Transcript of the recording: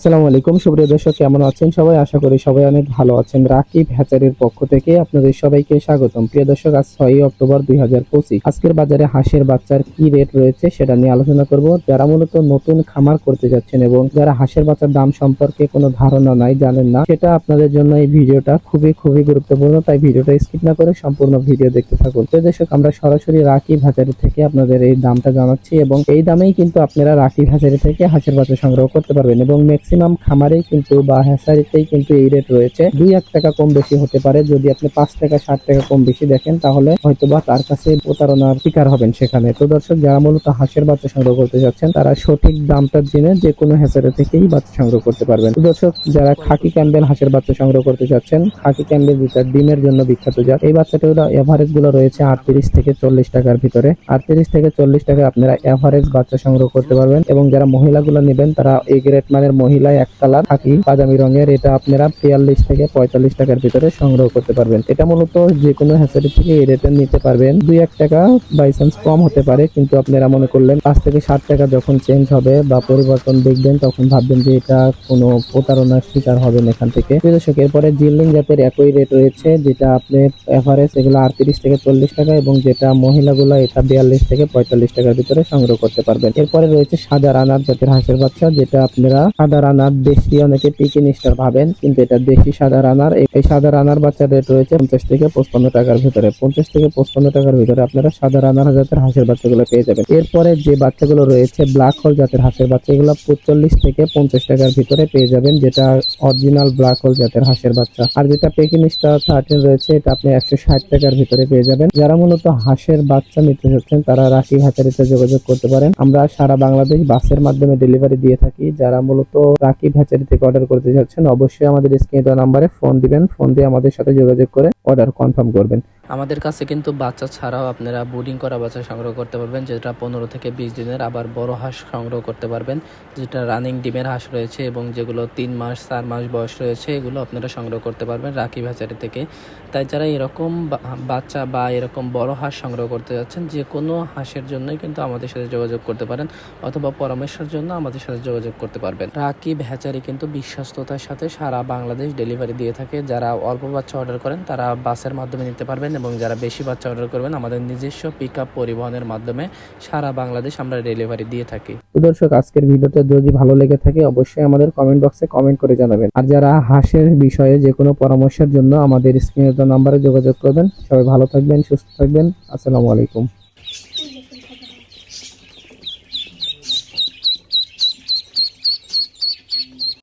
আসসালামু আলাইকুম, সুপ্রিয় দর্শক, কেমন আছেন সবাই? আশা করি সবাই অনেক ভালো আছেন। রাকিব হ্যাচারির পক্ষ থেকে আপনাদের সবাইকে স্বাগতম। প্রিয় দর্শক, আজ ছয়ই অক্টোবর দুই হাজার পঁচিশ। আজকের বাজারে হাঁসের বাচ্চার কি রেট রয়েছে সেটা নিয়ে আলোচনা করব। যারা মূলত নতুন খামার করতে যাচ্ছেন এবং যারা হাঁসের বাচ্চার দাম সম্পর্কে কোনো ধারণা নাই, জানেন না, সেটা আপনাদের জন্য এই ভিডিওটা খুবই খুবই গুরুত্বপূর্ণ। তাই ভিডিওটা স্কিপ না করে সম্পূর্ণ ভিডিও দেখতে থাকুন। প্রিয় দর্শক, আমরা সরাসরি রাকিব হ্যাচারি থেকে আপনাদের এই দামটা জানাচ্ছি এবং এই দামেই কিন্তু আপনারা রাকিব হ্যাচারি থেকে হাঁসের বাচ্চা সংগ্রহ করতে পারবেন এবং ম্যাক্সিমাম খামারেই কিন্তু বা হ্যাচারিতেই কিন্তু এই রেট রয়েছে। দুই এক টাকা কম বেশি হতে পারে। যদি আপনি পাঁচ টাকা, ষাট টাকা কম বেশি দেখেন, তাহলে হয়তোবা তার কাছে প্রতারণার শিকার হবেন সেখানে। তো দর্শক, যারা মূলত হাঁসের বাচ্চা সংগ্রহ করতে যাচ্ছেন, তারা সঠিক দামটা জেনে যে কোনো হ্যাচারি থেকেই বাচ্চা সংগ্রহ করতে পারবেন। তো দর্শক, যারা খাকি ক্যাম্বেল হাঁসের বাচ্চা সংগ্রহ করতে যাচ্ছেন, খাকি ক্যাম্বেল যেটা ডিমের জন্য বিখ্যাত জাত। এই বাচ্চাটার এভারেজগুলো রয়েছে আটত্রিশ থেকে চল্লিশ টাকার ভিতরে। আটত্রিশ থেকে চল্লিশ টাকা আপনারা এভারেজ বাচ্চা সংগ্রহ করতে পারবেন এবং যারা মহিলাগুলো নেবেন, তারা এই গ্রেট মানের মহিলা এক কালার খাকি বাদামি রঙের, এটা আপনারা বিয়াল্লিশ থেকে পঁয়তাল্লিশ টাকার ভিতরে সংগ্রহ করতে পারবেন। এটা মূলত যে কোনো হ্যাচারি থেকে এই রেটে নিতে পারবেন। দুই এক টাকা বাই চান্স কম হতে পারে, কিন্তু আপনারা মনে করলেন পাঁচ থেকে ষাট টাকা যখন চেঞ্জ হবে বা পরিবর্তন দেখবেন, তখন ভাববেন যে এটা কোনো প্রতারণার শিকার হবেন এখান থেকে। দর্শক, এরপরে জিল্লিং জাতের একই রেট রয়েছে, যেটা আপনি এভারেজ এগুলো আটত্রিশ থেকে চল্লিশ টাকা এবং যেটা মহিলাগুলো, এটা বিয়াল্লিশ থেকে পঁয়তাল্লিশ টাকার ভিতরে সংগ্রহ করতে পারবেন। এরপরে রয়েছে সাদা রানার জাতের হাঁসের বাচ্চা, যেটা আপনারা সাদা রানার দেশি, অনেকে পিকিন স্টার ভাবেন, কিন্তু এটা দেশি সাদা রানার। এই- সাদা রানার বাচ্চার রেট রয়েছে পঞ্চাশ থেকে পঁচপান্ন টাকার ভিতরে। পঞ্চাশ থেকে পঁচপান্ন টাকার ভিতরে আপনারা সাদা রানার জাতের হাঁসের বাচ্চাগুলো পেয়ে যাবেন। এরপরে যে বাচ্চাগুলো রয়েছে, ব্ল্যাক হোল জাতের হাঁসের বাচ্চা এগুলো পঁচল্লিশ থেকে পঞ্চাশ টাকার ভিতরে পেয়ে যাবেন, যেটা অরিজিনাল ব্ল্যাক হোল জাতের হাঁসের বাচ্চা। আর যেটা পেকিন স্টার থার্টিন রয়েছে, এটা আপনি একশো ষাট টাকার ভিতরে পেয়ে যাবেন। যারা মূলত হাঁসের বাচ্চা নিতে চাচ্ছেন তারা রাশি হাজারিতে যোগাযোগ করতে পারেন। আমরা সারা বাংলাদেশ বাসের মাধ্যমে ডেলিভারি দিয়ে থাকি। যারা মূলত রাকিব হ্যাচারি থেকে অর্ডার করতে যাচ্ছেন, অবশ্যই আমাদের স্ক্রিনে দেওয়া নাম্বারে ফোন দিবেন ফোন দিয়ে আমাদের সাথে যোগাযোগ করে অর্ডার কনফার্ম করবেন। আমাদের কাছে কিন্তু বাচ্চা ছাড়াও আপনারা বুডিং করা বাচ্চা সংগ্রহ করতে পারবেন, যেটা পনেরো থেকে বিশ দিনের আবার বড় হাঁস সংগ্রহ করতে পারবেন, যেটা রানিং ডিমের হাঁস রয়েছে এবং যেগুলো তিন মাস, চার মাস বয়স রয়েছে, এগুলো আপনারা সংগ্রহ করতে পারবেন রাখি ভ্যাচারি থেকে। তাই যারা এরকম বাচ্চা বা এরকম বড় হাঁস সংগ্রহ করতে যাচ্ছেন, যে কোনো হাঁসের জন্যই কিন্তু আমাদের সাথে যোগাযোগ করতে পারেন অথবা পরামর্শের জন্য আমাদের সাথে যোগাযোগ করতে পারবেন। রাকিব হ্যাচারি কিন্তু বিশ্বস্ততার সাথে সারা বাংলাদেশ ডেলিভারি দিয়ে থাকে। যারা অল্প বাচ্চা অর্ডার করেন, তারা বাসের মাধ্যমে নিতে পারবেন এবং যারা বেশি বাচ্চা অর্ডার করবেন, আমাদের নিজস্ব পিক আপ পরিবহনের মাধ্যমে সারা বাংলাদেশ আমরা ডেলিভারি দিয়ে থাকি। দর্শক, আজকের ভিডিওটা যদি ভালো লেগে থাকে, অবশ্যই আমাদের কমেন্ট বক্সে কমেন্ট করে জানাবেন। আর যারা হাঁসের বিষয়ে যে কোনো পরামর্শের জন্য আমাদের স্ক্রিনে নাম্বারে যোগাযোগ করবেন, সবাই ভালো থাকবেন, সুস্থ থাকবেন। আসসালামু আলাইকুম।